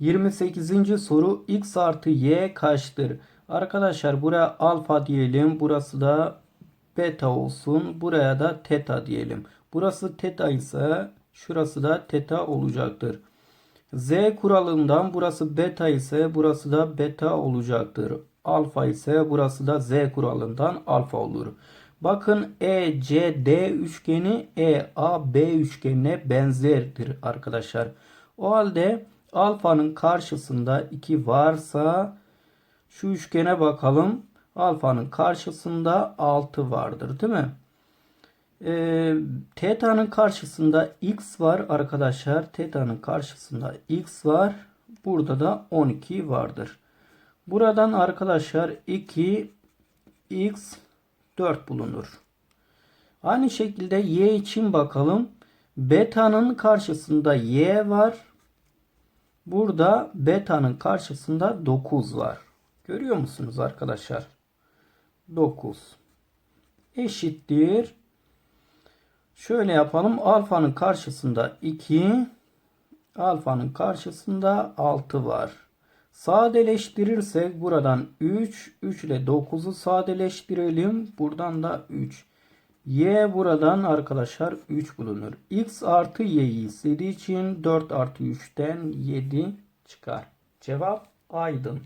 28. soru x artı y kaçtır? Arkadaşlar buraya alfa diyelim. Burası da beta olsun. Buraya da teta diyelim. Burası teta ise şurası da teta olacaktır. Z kuralından burası beta ise burası da beta olacaktır. Alfa ise burası da Z kuralından alfa olur. Bakın ECD üçgeni EAB üçgenine benzerdir arkadaşlar. O halde alfanın karşısında 2 varsa şu üçgene bakalım. Alfanın karşısında 6 vardır değil mi? Ee, teta'nın karşısında x var arkadaşlar. Teta'nın karşısında x var. Burada da 12 vardır. Buradan arkadaşlar 2 x 4 bulunur. Aynı şekilde y için bakalım. Beta'nın karşısında y var. Burada beta'nın karşısında 9 var. Görüyor musunuz arkadaşlar? 9 eşittir. Şöyle yapalım. Alfanın karşısında 2, alfanın karşısında 6 var. Sadeleştirirsek buradan 3, 3 ile 9'u sadeleştirelim. Buradan da 3. Y buradan arkadaşlar 3 bulunur. X artı y'yi istediği için 4 artı 3'ten 7 çıkar. Cevap Aydın.